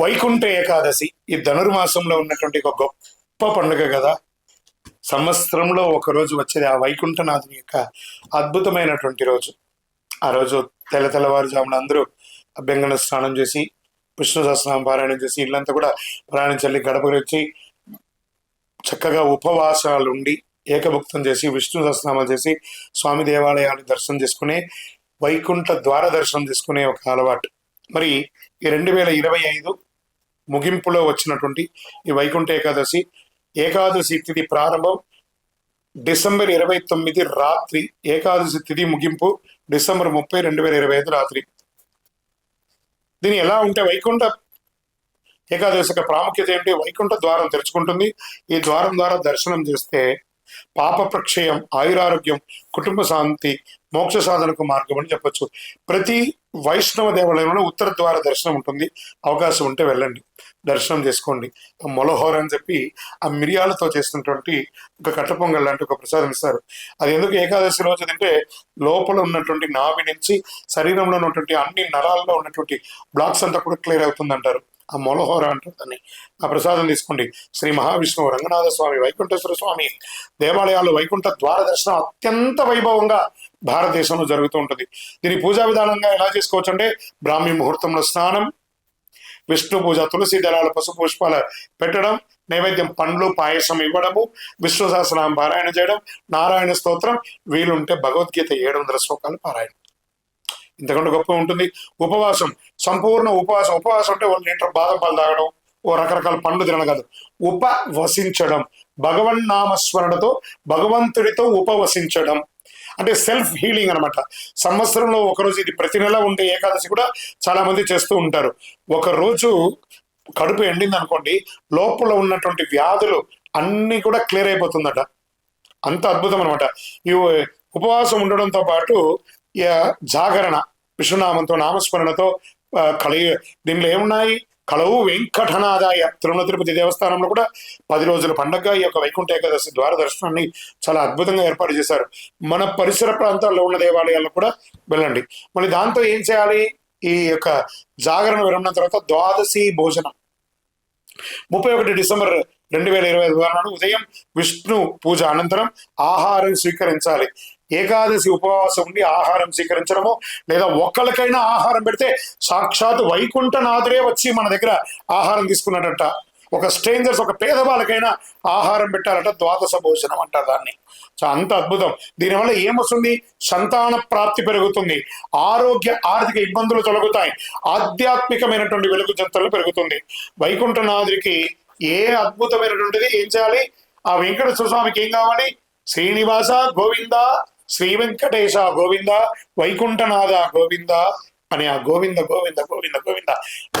వైకుంఠ ఏకాదశి ఈ ధనుర్మాసంలో ఉన్నటువంటి ఒక గొప్ప పండుగ కదా. సంవత్సరంలో ఒక రోజు వచ్చేది ఆ వైకుంఠనాథుని యొక్క అద్భుతమైనటువంటి రోజు. ఆ రోజు తెల్ల తెల్లవారుజామున అందరూ అభ్యంగన స్నానం చేసి విష్ణు సహస్రనామం పారాయణం చేసి ఇల్లంతా కూడా ప్రయాణం చల్లి గడప చక్కగా ఉపవాసాలు ఉండి ఏకభుక్తం చేసి విష్ణు సహస్రనామాలు చేసి స్వామి దేవాలయాన్ని దర్శనం చేసుకునే వైకుంఠ ద్వార దర్శనం చేసుకునే ఒక అలవాటు. మరి ఈ రెండు వేల ఇరవై ఐదు ముగింపులో వచ్చినటువంటి ఈ వైకుంఠ ఏకాదశి ఏకాదశి తిథి ప్రారంభం డిసెంబర్ ఇరవై తొమ్మిది రాత్రి. ఏకాదశి తిథి ముగింపు డిసెంబర్ ముప్పై రెండు వేల ఇరవై ఐదు రాత్రి. దీని ఎలా ఉంటే వైకుంఠ ఏకాదశి యొక్క ప్రాముఖ్యత ఏంటి? వైకుంఠ ద్వారం తెరుచుకుంటుంది. ఈ ద్వారం ద్వారా దర్శనం చేస్తే పాప ప్రక్షయం ఆయురారోగ్యం కుటుంబ శాంతి మోక్ష సాధనకు మార్గం అని చెప్పొచ్చు. ప్రతి వైష్ణవ దేవాలయంలో ఉత్తర ద్వార దర్శనం ఉంటుంది. అవకాశం ఉంటే వెళ్ళండి. దర్శనం చేసుకోండి. ఆ మొలహోర అని చెప్పి ఆ మిరియాలతో చేసినటువంటి ఒక కట్ట పొంగల్ లాంటి ఒక ప్రసాదం ఇస్తారు. అది ఎందుకు ఏకాదశి రోజు అంటే లోపల ఉన్నటువంటి నాభి నుంచి శరీరంలో ఉన్నటువంటి అన్ని నరాల్లో ఉన్నటువంటి బ్లాక్స్ అంతా కూడా క్లియర్ అవుతుంది అంటారు ఆ మొలహోర అంటారు దాన్ని. ఆ ప్రసాదం తీసుకోండి. శ్రీ మహావిష్ణువు రంగనాథ స్వామి వైకుంఠేశ్వర స్వామి దేవాలయాల్లో వైకుంఠ ద్వార దర్శనం అత్యంత వైభవంగా భారతదేశంలో జరుగుతూ ఉంటుంది. దీని పూజా విధానంగా ఎలా చేసుకోవచ్చు అంటే బ్రాహ్మీ ముహూర్తంలో స్నానం విష్ణు పూజ తులసి దళాల పసుపు పుష్పాల పెట్టడం నైవేద్యం పండ్లు పాయసం ఇవ్వడము విష్ణు సహస్రనామం పారాయణ చేయడం నారాయణ స్తోత్రం వీలుంటే భగవద్గీత ఏడు వందల శ్లోకాలు పారాయణ. ఇంతకంటే గొప్ప ఉంటుంది. ఉపవాసం సంపూర్ణ ఉపవాసం. ఉపవాసం అంటే ఒక లీటర్ బాదం పాలు తాగడం ఓ రకరకాల పండ్లు తినడం కాదు. ఉపవసించడం భగవన్ నామస్మరణతో భగవంతుడితో ఉపవసించడం. అంటే సెల్ఫ్ హీలింగ్ అనమాట సంవత్సరంలో ఒకరోజు ఇది ప్రతి నెల ఉండే ఏకాదశి కూడా చాలా మంది చేస్తూ ఉంటారు. ఒక రోజు కడుపు ఎండింది అనుకోండి లోపల ఉన్నటువంటి వ్యాధులు అన్ని కూడా క్లియర్ అయిపోతుందట. అంత అద్భుతం అనమాట ఈ ఉపవాసం ఉండడంతో పాటు జాగరణ. విష్ణునామంతో నామస్మరణతో ఆ, కలి దీనిలో ఏమున్నాయి? కలవు వెంకటనాదాయ తిరుమల తిరుపతి దేవస్థానంలో కూడా పది రోజుల పండగ ఈ యొక్క వైకుంఠ ఏకాదశి ద్వార దర్శనాన్ని చాలా అద్భుతంగా ఏర్పాటు చేశారు. మన పరిసర ప్రాంతాల్లో ఉన్న దేవాలయాల్లో కూడా వెళ్ళండి. మళ్ళీ దాంతో ఏం చేయాలి? ఈ యొక్క జాగరణ విరమణ తర్వాత ద్వాదశి భోజనం. ముప్పై ఒకటి డిసెంబర్ రెండు వేల ఇరవై ఐదు నాడు ఉదయం విష్ణు పూజ అనంతరం ఆహారం స్వీకరించాలి. ఏకాదశి ఉపవాసం ఉండి ఆహారం స్వీకరించడము లేదా ఒక్కరికైనా ఆహారం పెడితే సాక్షాత్ వైకుంఠనాథుడే వచ్చి మన దగ్గర ఆహారం తీసుకున్నాడట. ఒక స్ట్రేంజర్స్ ఒక పేదవాళ్ళకైనా ఆహారం పెట్టాలట ద్వాదశ భోజనం అంటారు దాన్ని. సో అంత అద్భుతం. దీనివల్ల ఏమొస్తుంది? సంతాన ప్రాప్తి పెరుగుతుంది. ఆరోగ్య ఆర్థిక ఇబ్బందులు తొలగుతాయి. ఆధ్యాత్మికమైనటువంటి వెలుగు జంతువులు పెరుగుతుంది. వైకుంఠనాథుడికి ఏ అద్భుతమైనటువంటిది? ఏం చేయాలి? ఆ వెంకటేశ్వర స్వామికి ఏం కావాలి? శ్రీనివాస గోవింద శ్రీ వెంకటేశ గోవింద వైకుంఠనాథ గోవింద అని ఆ గోవింద గోవింద గోవింద గోవింద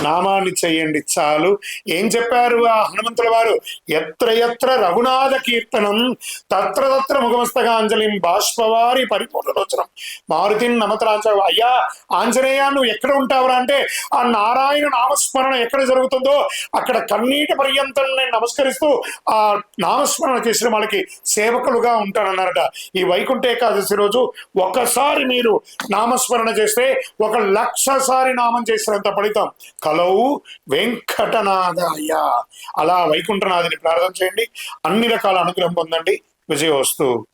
నామాన్ని చేయండి చాలు. ఏం చెప్పారు ఆ హనుమంతుల వారు? ఎత్ర ఎత్ర రఘునాథ కీర్తనం తత్ర తత్ర ముఖమస్తకాంజలిం బాష్పవారి పరిపూర్ణలోచనం. మారుతిని నమతరాంచ అయ్యా ఆంజనేయ నువ్వు ఎక్కడ ఉంటావురా అంటే ఆ నారాయణ నామస్మరణ ఎక్కడ జరుగుతుందో అక్కడ కన్నీటి పర్యంతం నేను నమస్కరిస్తూ ఆ నామస్మరణ చేసిన వాళ్ళకి సేవకులుగా ఉంటానన్నారట. ఈ వైకుంఠ ఏకాదశి రోజు ఒక్కసారి మీరు నామస్మరణ చేస్తే ఒక లక్షసారి నామం చేసినంత ఫలితం. కలవు వెంకటనాథాయ అలా వైకుంఠనాథిని ప్రార్థన చేయండి. అన్ని రకాల అనుగ్రహం పొందండి. విజయవస్తు.